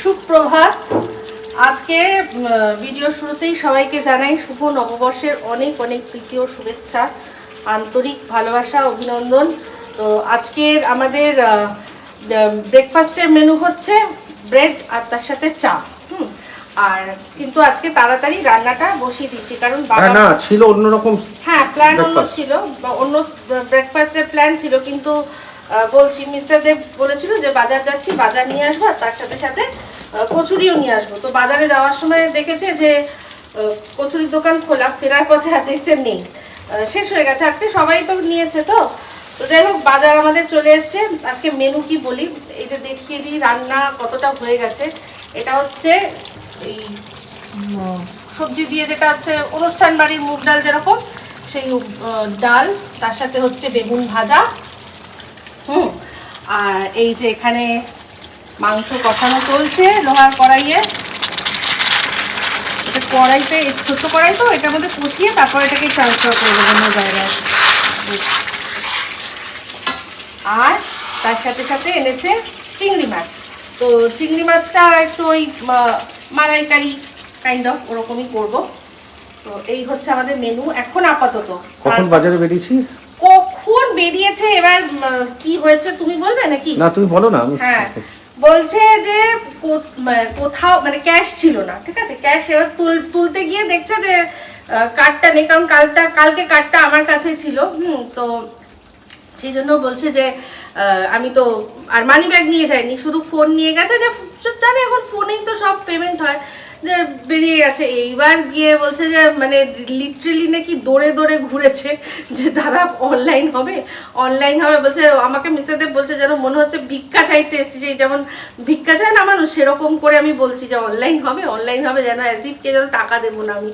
সুপ্রভাত। আজকে ভিডিও শুরুতেই সবাইকে জানাই শুভ নববর্ষের অনেক অনেক প্রীতি ও শুভেচ্ছা আন্তরিক ভালোবাসা অভিনন্দন। তো আজকের আমাদের ব্রেকফাস্টের মেনু হচ্ছে ব্রেড আর তার সাথে চা হুম? আর কিন্তু আজকে তাড়াতাড়ি রান্নাটা বসিয়ে দিচ্ছি কারণ বাবা না ছিল অন্যরকম হ্যাঁ প্ল্যান অন্য ছিল বা অন্য ব্রেকফাস্টের প্ল্যান ছিল কিন্তু বলছি, মিস্টার দেব বলেছিল যে বাজার যাচ্ছি, বাজার নিয়ে আসব আর তার সাথে সাথে কচুরিও নিয়ে আসব। তো বাজারে যাওয়ার সময় দেখেছে যে কচুরির দোকান খোলা, ফেরার পথে আর দেখছে নেই। শেষ হয়ে গেছে। আজকে সবাই তো নিয়েছে তো। তো যাই হোক, বাজার আমাদের চলে এসছে। আজকে মেনু কি বলি? এই যে দেখিয়ে দিই রান্না কতটা হয়ে গেছে। এটা হচ্ছে এই সবজি দিয়ে যেটা হচ্ছে অনুষ্ঠান বাড়ির মুগ ডাল যেরকম, সেই ডাল। তার সাথে হচ্ছে বেগুন ভাজা। হুম। আর এই যে এখানে মাংস কষানো চলছে লোহার কড়াইয়ে। এটা কড়াইতে ছোট্ট কড়াই তো এটার মধ্যে কষিয়ে তারপর এটাকে ট্রান্সফার করে দেবো অন্য জায়গায়। আর তার সাথে সাথে এনেছে চিংড়ি মাছ। তো চিংড়ি মাছটা একটু ওই মালাইকারি কাইন্ড অফ ওরকমই করব। তো এই হচ্ছে আমাদের মেনু এখন আপাতত কখন বাজারে বেরিয়েছি কখন বেরিয়েছে এবার কি হয়েছে তুমি বলবে নাকি? না তুমি বলো না হ্যাঁ বলছে যে কোথাও মানে ক্যাশ ছিল না ঠিক আছে? ক্যাশ এবার তুল- তুলতে গিয়ে দেখছে যে কার্ডটা নেই কারণ কালটা কালকে কার্ডটা আমার কাছে ছিল হুম তো সেই জন্য বলছে যে আমি তো আর মানি ব্যাগ নিয়ে যাইনি শুধু ফোন নিয়ে গেছে যে জানে এখন ফোনেই তো সব পেমেন্ট হয়। যে বেরিয়ে গেছে। এইবার গিয়ে বলছে যে মানে লিটারেলি নাকি দৌড়ে দৌড়ে ঘুরেছে যে দাদা অনলাইন হবে? অনলাইন হবে। বলছে আমাকে মিসেদেব বলছে যেন মনে হচ্ছে ভিক্ষা চাইতে এসেছি যে যেমন ভিক্ষা চায় না মানুষ সেরকম করে আমি বলছি যে অনলাইন হবে অনলাইন হবে যেন অ্যাজিভকে যেন টাকা দেবো না আমি।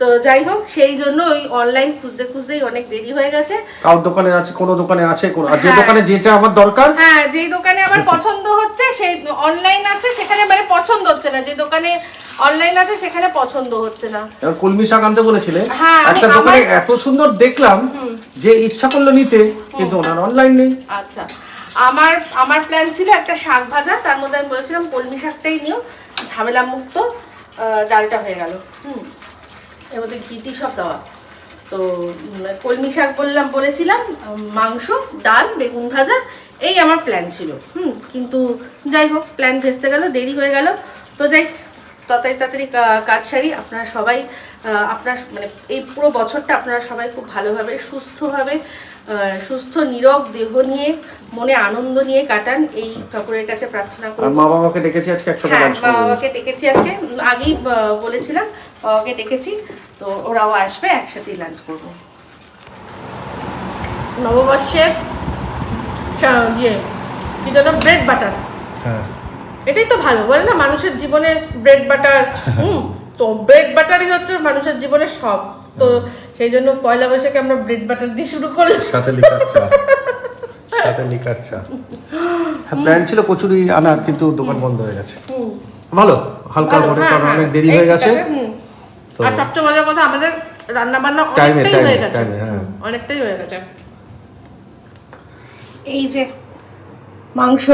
তো যাই হোক সেই জন্য ওই অনলাইন খুঁজতে খুঁজতেই অনেক দেরি হয়ে গেছে। কার দোকানে আছে কোন দোকানে আছে কোন যে হ্যাঁ। দোকানে যেটা আমার দরকার হ্যাঁ যেই দোকানে আমার পছন্দ হচ্ছে সেই অনলাইন আছে সেখানে মানে পছন্দ হচ্ছে না। যে দোকানে অনলাইন আছে সেখানে পছন্দ হচ্ছে না। এবার কলমি শাক আনতে বলেছিলে। হ্যাঁ, একটা দোকানে এত সুন্দর দেখলাম যে ইচ্ছা করল নিতে কিন্তু ওনার অনলাইন নেই। আচ্ছা। আমার আমার প্ল্যান ছিল একটা শাক ভাজা তার মধ্যে আমি বলেছিলাম কলমি শাকটাই নিও ঝামেলা মুক্ত ডালটা হয়ে গেল। হুম। এর মধ্যে ঘিটি সব দেওয়া। তো কলমি শাক বললাম বলেছিলাম মাংস ডাল বেগুন ভাজা এই আমার প্ল্যান ছিল। হুম কিন্তু যাই হোক প্ল্যান ভেস্তে গেল দেরি হয়ে গেল। তো যাই তাড়াতাড়ি তাড়াতাড়ি কাজ সারি। আপনারা সবাই আপনার মানে এই পুরো বছরটা আপনারা সবাই খুব ভালোভাবে সুস্থভাবে আহ, সুস্থ নিরোগ দেহ নিয়ে মনে আনন্দ নিয়ে কাটান। এই ঠাকুরের কাছে প্রার্থনা আর মা বাবাকে ডেকেছি আজকে একসাথে হ্যাঁ মা বাবাকে ডেকেছি আজকে। আগেই বলেছিলাম বাবাকে ডেকেছি। তো ওরাও আসবে একসাথেই লাঞ্চ করব। নববর্ষের ইয়ে কি যেন ব্রেড বাটার। হ্যাঁ। এটাই তো ভালো বলে না মানুষের জীবনে ব্রেড বাটার হুম তো ব্রেড বাটারই হচ্ছে মানুষের জীবনের সব। তো সেই জন্য পয়লা বৈশাখে আমরা ব্রেড বাটার দিয়ে শুরু করলাম। সাথে লিকার চা। সাথে লিকার চা। হ্যাঁ প্ল্যান ছিল কচুরি আনার কিন্তু দোকান বন্ধ হয়ে গেছে। ভালো হালকা করে হ্যাঁ, কারণ হ্যাঁ, অনেক দেরি হয়ে গেছে। আর সবচেয়ে মজার কথা আমাদের রান্না বান্না অনেকটাই হয়ে গেছে। হ্যাঁ। অনেকটাই হয়ে গেছে। এই যে মাংস।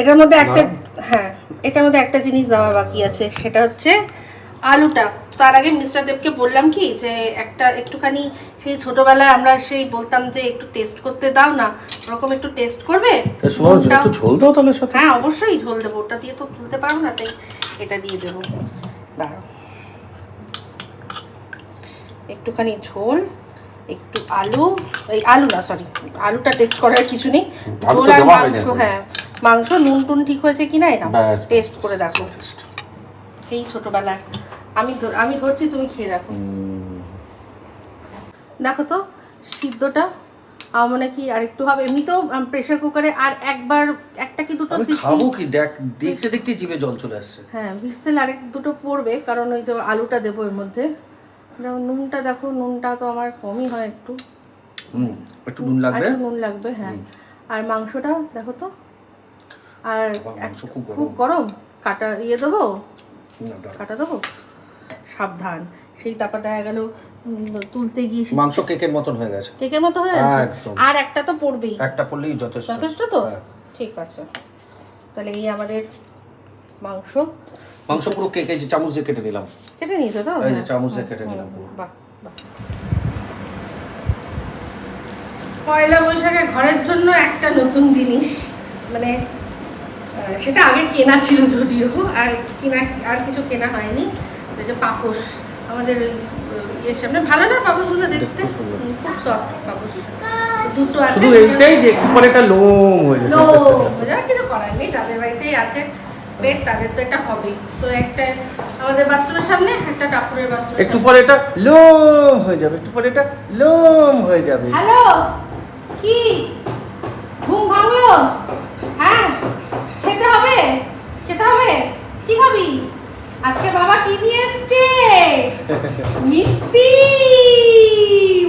এটার মধ্যে একটা হ্যাঁ এটার মধ্যে একটা জিনিস দেওয়া বাকি আছে সেটা হচ্ছে আলুটা। তার আগে মিস্টার দেবকে বললাম কি যে একটা একটুখানি সেই ছোটবেলায় আমরা সেই বলতাম যে একটু টেস্ট করতে দাও না ওরকম একটু টেস্ট করবে? একটু ঝোল দাও তাহলে সাথে। হ্যাঁ অবশ্যই ঝোল দেবো ওটা দিয়ে তো তুলতে পারব না তাই এটা দিয়ে দেবো। দাঁড়াও। একটুখানি ঝোল। একটু আলু এই আলু না সরি আলুটা টেস্ট করার কিছু নেই। ঝোল আর মাংস হ্যাঁ মাংস নুন টুন ঠিক হয়েছে কিনা এটা ব্যাস, টেস্ট করে দেখো। এই ছোটবেলার আমি আমি ধরছি তুমি খেয়ে দেখো। দেখো তো সিদ্ধটা আমার কি আরেকটু হবে। এমনিতেও প্রেশার কুকারে আর একবার একটা কি দুটো খাব কি? দেখ দেখতে দেখতে জিভে জল চলে আসছে। হ্যাঁ বিসেল আরেক দুটো পড়বে কারণ ওই যে আলুটা দেবো এর মধ্যে। যেমন নুনটা দেখো নুনটা তো আমার কমই হয় একটু। হুম একটু নুন লাগবে? একটু নুন লাগবে হ্যাঁ। আর মাংসটা দেখো তো। আর খুব গরম। কাটা ইয়ে দেবো? কাটা দেবো? সাবধান। সেই তারপর দেখা গেল তুলতে গিয়ে মাংস কেকের মতন হয়ে গেছে। কেকের মতো হয়ে গেছে? আর একটা তো পড়বেই। একটা পড়লেই যথেষ্ট। যথেষ্ট তো? হ্যাঁ। ঠিক আছে। তাহলে এই আমাদের মাংস। মাংস পুরো কেকে যে চামচ দিয়ে কেটে নিলাম কেটে নিয়েছো তো? এই যে হ্যাঁ। চামচ দিয়ে কেটে নিলাম পুরো। বাহ পয়লা বৈশাখে ঘরের জন্য একটা নতুন জিনিস মানে সেটা আগে কেনা ছিল যদিও আর কেনা আর কিছু কেনা হয়নি। যে পাপোশ আমাদের ইয়ের সামনে। ভালো না পাপোশগুলো দেখতে খুব সফট পাপোশ। দুটো আছে। শুধু এইটাই যে একটু পরে একটা লোম হয়ে যাবে আর কিছু করার নেই তাদের বাড়িতেই আছে। পেট তাদের তো এটা হবেই। তো একটা আমাদের বাথরুমের সামনে একটা টাপুরের বাথরুম একটু পরে এটা লোম হয়ে যাবে একটু পরে এটা লোম হয়ে যাবে। হ্যালো? কি? ঘুম ভাঙলো? হ্যাঁ? খেতে হবে? খেতে হবে? কি খাবি? আজকে বাবা কি নিয়ে এসছে? মিত্তি!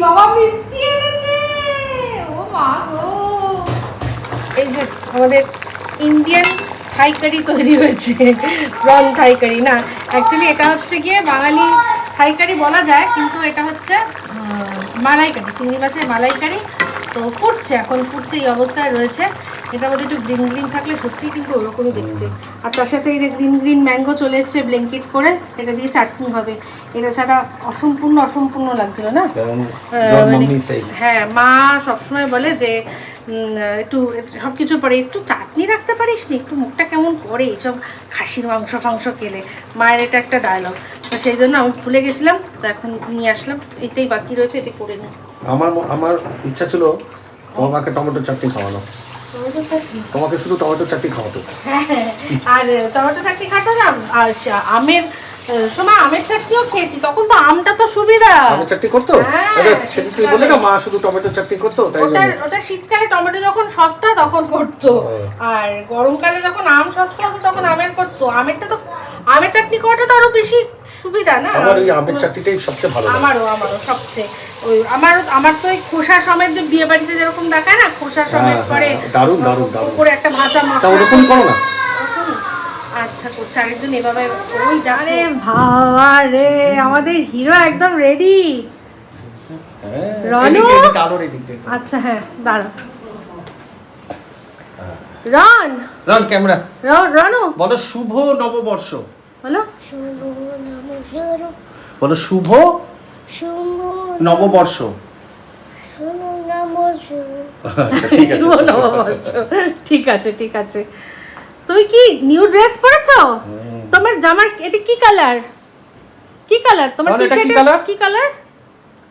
বাবা মিত্তি এনেছে! ও মা গো! এই যে আমাদের ইন্ডিয়ান থাই কারি তৈরি হয়েছে। প্রন থাই কারি না। অ্যাকচুয়ালি এটা হচ্ছে গিয়ে বাঙালি থাই কারি বলা যায়, কিন্তু এটা হচ্ছে মালাইকারি, চিংড়ি মাছের মালাইকারি। তো ফুটছে, এখন ফুটছে, এই অবস্থায় রয়েছে। এটার মধ্যে একটু গ্রিন গ্রিন থাকলে সত্যিই কিন্তু ওরকমই দেখতে। আর তার সাথে এই যে গ্রিন গ্রিন ম্যাঙ্গো চলে এসছে ব্ল্যাঙ্কেট করে এটা দিয়ে চাটনি হবে। এটা ছাড়া অসম্পূর্ণ অসম্পূর্ণ লাগছিল না? মানে- হ্যাঁ মা সবসময় বলে যে একটু সব কিছু পরে একটু চাটনি রাখতে পারিস নি? একটু মুখটা কেমন করে এইসব খাসির মাংস ফাংস খেলে। মায়ের এটা একটা ডায়লগ তো সেই জন্য আমি ভুলে গেছিলাম তো এখন নিয়ে আসলাম। এটাই বাকি রয়েছে এটা করে নিই আমার আমার ইচ্ছা ছিল তোমাকে টমেটো চাটনি খাওয়ানো। তোমাকে শুধু টমেটো চাটনি খাওয়াতো হ্যাঁ আর টমেটো চাটনি খাওয়াতাম আর আমের সময় আমের চাটনিও খেয়েছি। তখন তো আমটা তো সুবিধা। আমি চাটনি করতো? হ্যাঁ, সেটা বললে না মা শুধু টমেটো চাটনি করতো তাই ওটা শীতকালে টমেটো যখন সস্তা তখন করতো। আর গরমকালে যখন আম সস্তা হতো তখন আমের করতো। আমেরটা তো আমের চাটনি করাটা তো আরও বেশি সুবিধা না? আমার ওই আমের চাটনিটাই সবচেয়ে ভালো আমারও আমারও সবচেয়ে। ওই আমারও আমার তো ওই খোসা সমেত যে বিয়ে বাড়িতে যেরকম দেখায় না খোসা সমেত হ্যাঁ, করে হ্যাঁ, দারুণ, দারুণ, দারুণ। উপরে একটা ভাজা তা ওরকম করো না? আচ্ছা করছে আরেকজন এভাবে ওই আরে বাবা রে আমাদের হিরো একদম রেডি রনু? এদিক দিয়ে। আচ্ছা হ্যাঁ দাঁড়া। রন! Run camera. রনু? বলো শুভ নববর্ষ। হলো শুভ বলো শুভ শুভ নববর্ষ। শুভ নমস্কার আচ্ছা, ঠিক আছে শুভ নববর্ষ। ঠিক আছে ঠিক আছে। তুমি কি নিউ ড্রেস পরেছো? তোমার জামার এটা কি কালার কি কালার তোমার তাহলে এটা কি কালার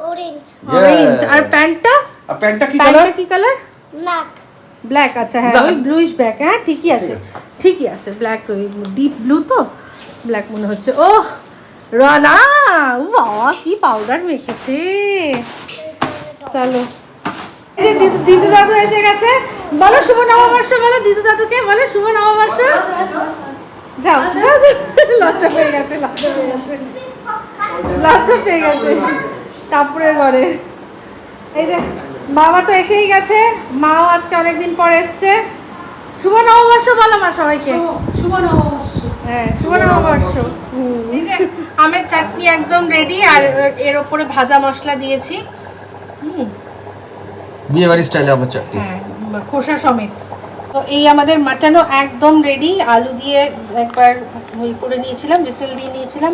অরেঞ্জ অরেঞ্জ আর প্যান্টটা? আর প্যান্টটা কি কালার কি কালার ব্ল্যাক ব্ল্যাক আচ্ছা হ্যাঁ ওই ব্লুইশ ব্ল্যাক হ্যাঁ ঠিকই আছে। ঠিকই আছে ব্ল্যাক ওই ডিপ ব্লু তো? ব্ল্যাক মনে হচ্ছে। ও রানা বাবা কি পাউডার মেখেছে। চলো। দিদু দাদু এসে গেছে। বলো শুভ নববর্ষ বলো দিদু দাদুকে বলো শুভ নববর্ষ। যাও যাও। লজ্জা পেয়ে গেছে লজ্জা পেয়ে গেছে। লজ্জা পেয়ে গেছে। কাপড়ের ঘরে। এই যে বাবা তো এসেই গেছে। মাও আজকে অনেকদিন পর এসছে। শুভ নববর্ষ বলো মা সবাইকে। শুভ নববর্ষ। হ্যাঁ শুভ নববর্ষ। হুম, এই যে আমের চাটনি একদম রেডি আর এর ওপরে ভাজা মশলা দিয়েছি। হুম। বিয়ে বাড়ি স্টাইলে আমার চাটনি। হ্যাঁ। খোসা সমেত। তো এই আমাদের মাটনও একদম রেডি আলু দিয়ে একবার ওই করে নিয়েছিলাম বিসেল দিয়ে নিয়েছিলাম।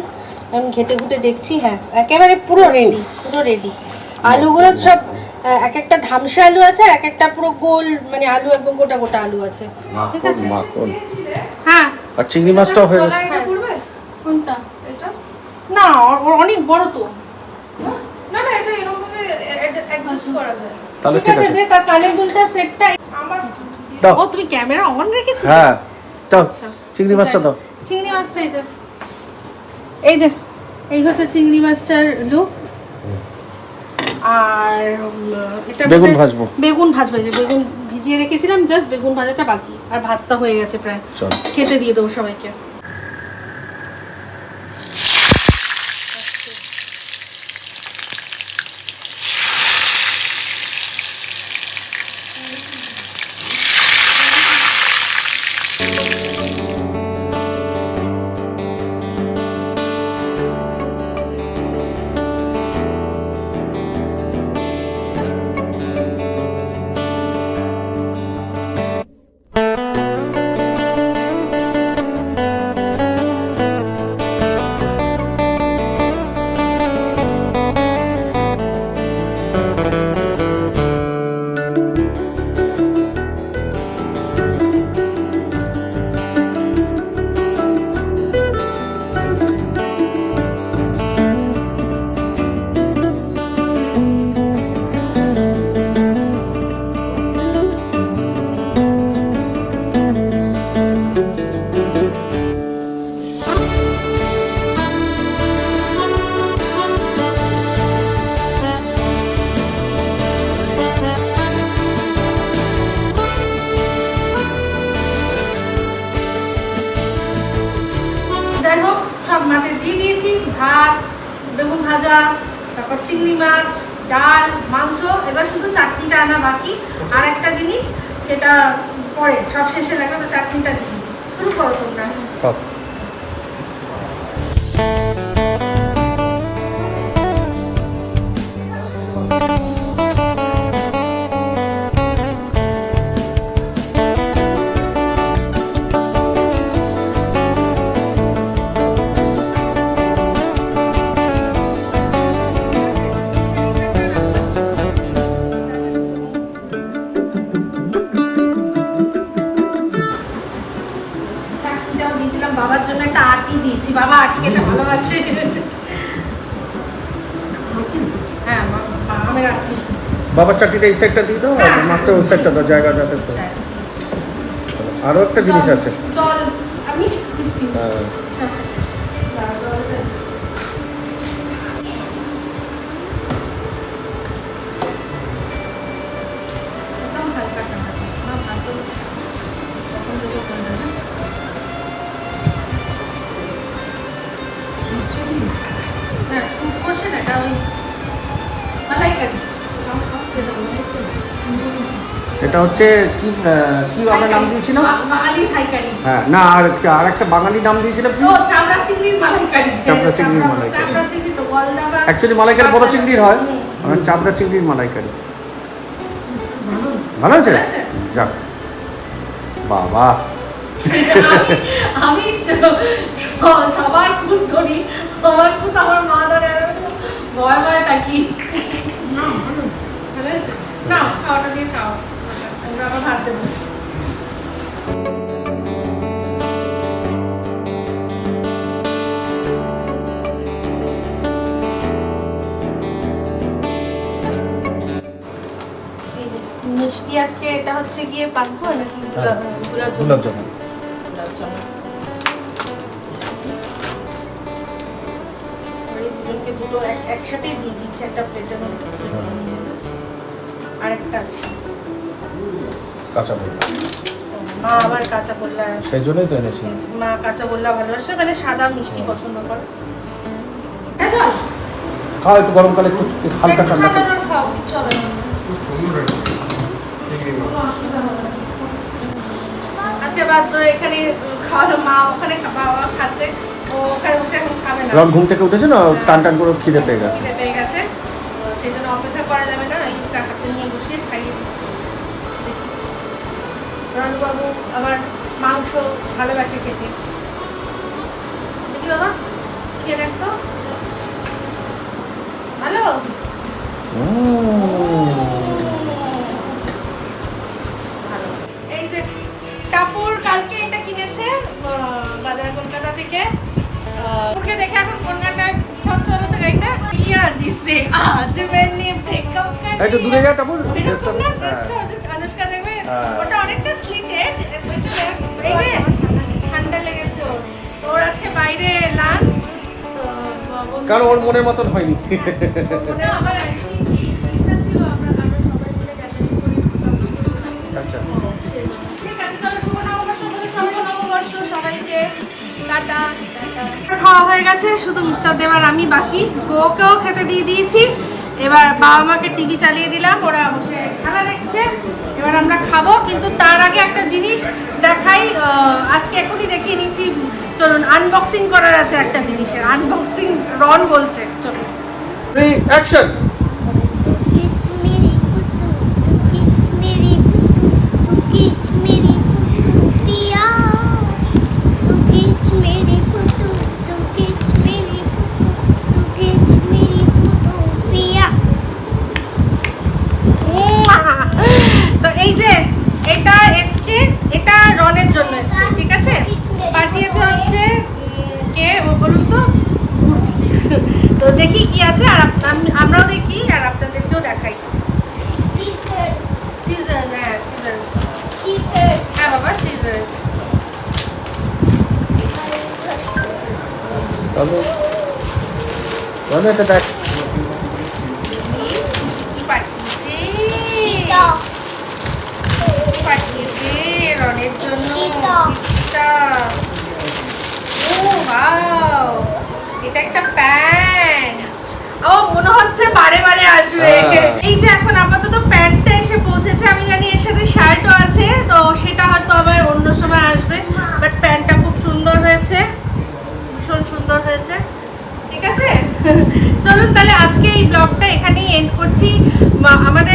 আমি ঘেটে ঘুটে দেখছি হ্যাঁ একেবারে পুরো রেডি পুরো রেডি আলুগুলো সব এক একটা ধামসা আলু আছে এক একটা পুরো গোল মানে আলু একদম গোটা গোটা আলু আছে। ঠিক আছে? হ্যাঁ। আর চিংড়ি মাছটাও হয়ে গেছে। হ্যাঁ। কোনটা? এটা? না অনেক বড় তো। না না এটা এরকম অ্যাডজাস্ট করা যায়। তাহলে ঠিক আছে। দে তার কানের দুলটা সেটটা আমার দাও। ও তুমি ক্যামেরা অন রেখেছিলে? হ্যাঁ দাও। আচ্ছা। চিংড়ি মাছটা দাও। চিংড়ি মাছটা এই যে। এই যে এই হচ্ছে চিংড়ি মাছটার লুক আর এটা বেগুন ভাজবো। বেগুন ভাজবো যে বেগুন ভিজিয়ে রেখেছিলাম জাস্ট বেগুন ভাজাটা বাকি। আর ভাতটা হয়ে গেছে প্রায়। খেতে দিয়ে দেবো সবাইকে। যাই হোক, সব মাঠে দিয়ে দিয়েছি। ভাত, বেগুন ভাজা, তারপর চিংড়ি মাছ, ডাল, মাংস, এবার শুধু চাটনিটা আনা বাকি। আর একটা জিনিস, সেটা পরে, সব শেষে লাগবে তো চাটনিটা দিই। শুরু করো তোমরা। দিয়েছি বাবা ভালোবাসে। হ্যাঁ মা- মা বাবার চাকরিটা এই সাইডটা দিয়ে দাও আর মাত্র মাকে ওই সাইডটা দাও জায়গা যাতে তো হ্যাঁ। আরও একটা জিনিস আছে। চল আমি এটা হচ্ছে কি কি আমরা নাম দিয়েছিলাম? বাঙালি থাই কারি হ্যাঁ না আর আর একটা বাঙালি নাম দিয়েছিলাম কি? ও চামড়া চিংড়ির মালাইকারি। চামড়া চিংড়ির মালাইকারি। চামড়া চিংড়ি তো গলদা অ্যাকচুয়ালি মালাইকারি বড় চিংড়ির হয় হুম। আমার চাপড়া চিংড়ির মালাইকারি। ভালো? আছে? যাক। বাবা। আমি আমি সবার খুব ধরি আমার খুব আমার মা ধরে ভয় ভয় থাকি না ভালো। হয়েছে? না খাওয়াটা দিয়ে খাও। আমরা আবার ভাত দেবো। মিষ্টি আজকে এটা হচ্ছে গিয়ে পান্তুয়া নাকি হ্যাঁ। গোলাপ জামুন? গোলাপ জামুন। দুজনকে দুটো এক- একসাথেই দিয়ে দিচ্ছি একটা প্লেটের মধ্যে। আরেকটা আছে। কাঁচা বললাম ও, মা আবার কাঁচা গোল্লা সেই জন্যই তো এনেছি। মা কাঁচা গোল্লা ভালোবাসে মানে সাদা মিষ্টি পছন্দ করে। হ্যাঁ খাও একটু গরমকালে একটু হালকা ঠান্ডা খাও কিচ্ছু হবে না। আজকে বাদ তো এখানে খাওয়ালো মা ওখানে বাবা খাচ্ছে। ও ওখানে বসে এখন খাবে না। ঘুম থেকে উঠেছে না? স্টান টান করে খিদে পেয়ে গেছে। খিদে পেয়ে গেছে। তো সেই জন্য অপেক্ষা করা যাবে না। রণবাবু আবার মাংস ভালোবাসে খেতে। বাবা খেয়ে দেখ তো। এই যে কাপড় কালকে এটা কিনেছে বাজার কলকাতা থেকে। ওকে দেখে এখন কোন গানটা গাইতে। ইয়া জিসে আজ একটু দূরে যা টাপুর ওটা অনেকটা স্লিটেড এই রে ঠান্ডা লেগেছে ওর। আজকে বাইরে লাঞ্চ কারণ ওর মনের মতন হয়নি। আবার ইচ্ছা ছিল আমরা সবাই মিলে আচ্ছা। সবাইকে। টাটা খাওয়া হয়ে গেছে শুধু মিস্টার দেবার আমি বাকি। গোকেও খেতে দিয়ে দিয়েছি। এবার বাবা মাকে টিভি চালিয়ে দিলাম ওরা বসে খেলা দেখছে। এবার আমরা খাব, কিন্তু তার আগে একটা জিনিস দেখাই আজকে এখনই দেখিয়ে নিচ্ছি। চলুন আনবক্সিং করার আছে একটা জিনিসের। আনবক্সিং রন বলছে। চলুন। অ্যাকশন তো দেখি কি আছে আর আমরাও দেখি আর আপনাদেরকেও দেখাই। হ্যাঁ হ্যাঁ বাবা সিজার কি পাঠিয়েছে? রনের জন্য। ও এটা একটা প্যান্ট। ও মনে হচ্ছে বারে বারে আসবে। হ্যাঁ। এই যে এখন আপাতত প্যান্টটা এসে পৌঁছেছে আমি জানি এর সাথে শার্টও আছে তো সেটা হয়তো আবার অন্য সময় আসবে। বাট প্যান্টটা খুব সুন্দর হয়েছে ভীষণ সুন্দর হয়েছে। ঠিক আছে? চলুন তাহলে আজকে এই ব্লগটা এখানেই এন্ড করছি। আমাদের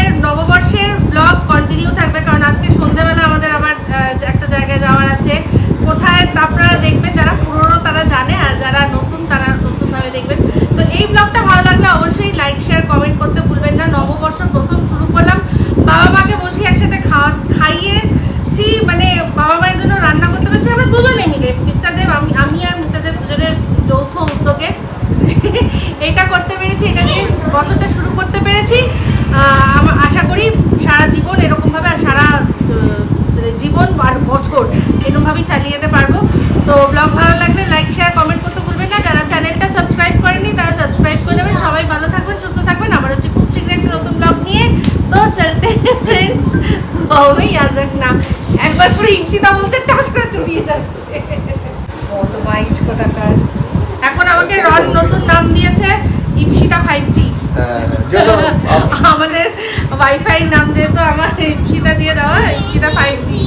দেখবেন। তো এই ব্লগটা ভালো লাগলে অবশ্যই লাইক শেয়ার কমেন্ট করতে ভুলবেন না। নববর্ষ প্রথম শুরু করলাম। বাবা মাকে বসে একসাথে খাওয়া খাইয়েছি মানে বাবা মায়ের জন্য রান্না করতে পেরেছি আমরা দুজনে মিলে। মিস্টার দেব, আমি আমি আর মিস্টার দেব দুজনের যৌথ উদ্যোগে এটা করতে পেরেছি, এটা নিয়ে বছরটা শুরু করতে পেরেছি। আশা করি সারা জীবন এরকমভাবে আর সারা মানে জীবন আর বছর এরকমভাবেই চালিয়ে যেতে পারব। তো ব্লগ ভালো লাগলে লাইক শেয়ার কমেন্ট করতে ভুলবেন না যারা চ্যানেলটা সাবস্ক্রাইব করেনি তারা সাবস্ক্রাইব করে নেবেন সবাই ভালো থাকবেন সুস্থ থাকবেন আবার হচ্ছে খুব শীঘ্র একটা নতুন ব্লগ নিয়ে তো চলতে ফ্রেন্ডস হবে ইয়াদ রাখনা করে ইপসিতা বলছে টাস করে দিয়ে যাচ্ছে। কত বাইশ টাকার। এখন আমাকে রন নতুন নাম দিয়েছে ইপসিতা ফাইভ জি হ্যাঁ, আমাদের ওয়াইফাই নাম দিয়ে তো আমার ইপসিতা দিয়ে দেওয়া ইপসিতা ফাইভ জি